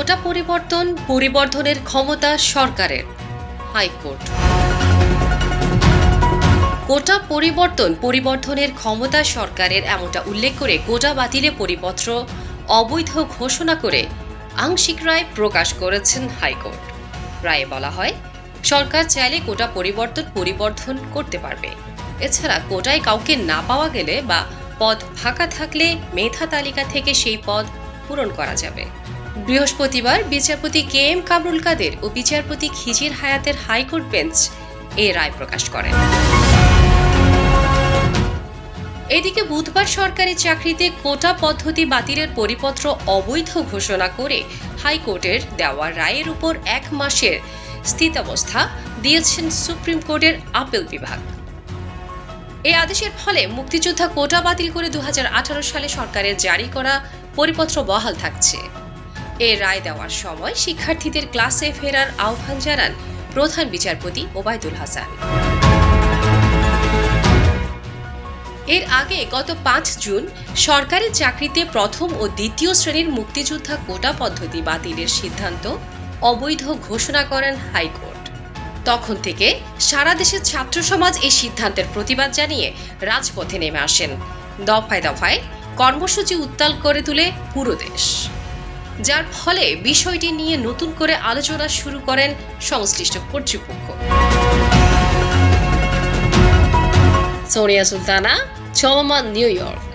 কোটা পরিবর্তন, পরিবর্ধনের ক্ষমতা সরকারের। হাইকোর্ট। কোটা পরিবর্তন, পরিবর্ধনের ক্ষমতা সরকারের এমনটা উল্লেখ করে কোটা বাতিলে পরিপত্র অবৈধ ঘোষণা করে আংশিক রায় প্রকাশ করেছেন হাইকোর্ট। রায়ে বলা হয়, সরকার চাইলে কোটা পরিবর্তন পরিবর্ধন করতে পারবে। এছাড়া কোটায় কাউকে না পাওয়া গেলে বা পদ ফাঁকা থাকলে মেধা তালিকা থেকে সেই পদ পূরণ করা যাবে। বৃহস্পতিবার বিচারপতি কে এম কামরুল কাদের ও বিচারপতি খিজির হায়াতের হাইকোর্ট বেঞ্চ এ রায় প্রকাশ করেন। এদিকে বুধবার সরকারি চাকরিতে কোটা পদ্ধতি বাতিলের পরিপত্র অবৈধ ঘোষণা করে হাইকোর্টের দেওয়া রায়ের উপর এক মাসের স্থিতাবস্থা দিয়েছেন সুপ্রিম কোর্টের আপিল বিভাগ। এই আদেশের ফলে মুক্তিযোদ্ধা কোটা বাতিল করে দু হাজার আঠারো সালে সরকারের জারি করা পরিপত্র বহাল থাকছে। এ রায় দেওয়ার সময় শিক্ষার্থীদের ক্লাসে ফেরার আহ্বান জানান প্রধান বিচারপতি ওবায়দুল হাসান। এর আগে গত পাঁচ জুন সরকারি চাকরিতে প্রথম ও দ্বিতীয় শ্রেণির মুক্তিযোদ্ধা কোটা পদ্ধতি বাতিলের সিদ্ধান্ত অবৈধ ঘোষণা করেন হাইকোর্ট। তখন থেকে সারা দেশের ছাত্র সমাজ এই সিদ্ধান্তের প্রতিবাদ জানিয়ে রাজপথে নেমে আসেন। দফায় দফায় কর্মসূচি উত্তাল করে তুলে পুরো দেশ। যার ফলে বিষয়টি নিয়ে নতুন করে আলোচনা শুরু করেন সংশ্লিষ্ট কর্তৃপক্ষ। সোনিয়া সুলতানা, চলমান নিউ ইয়র্ক।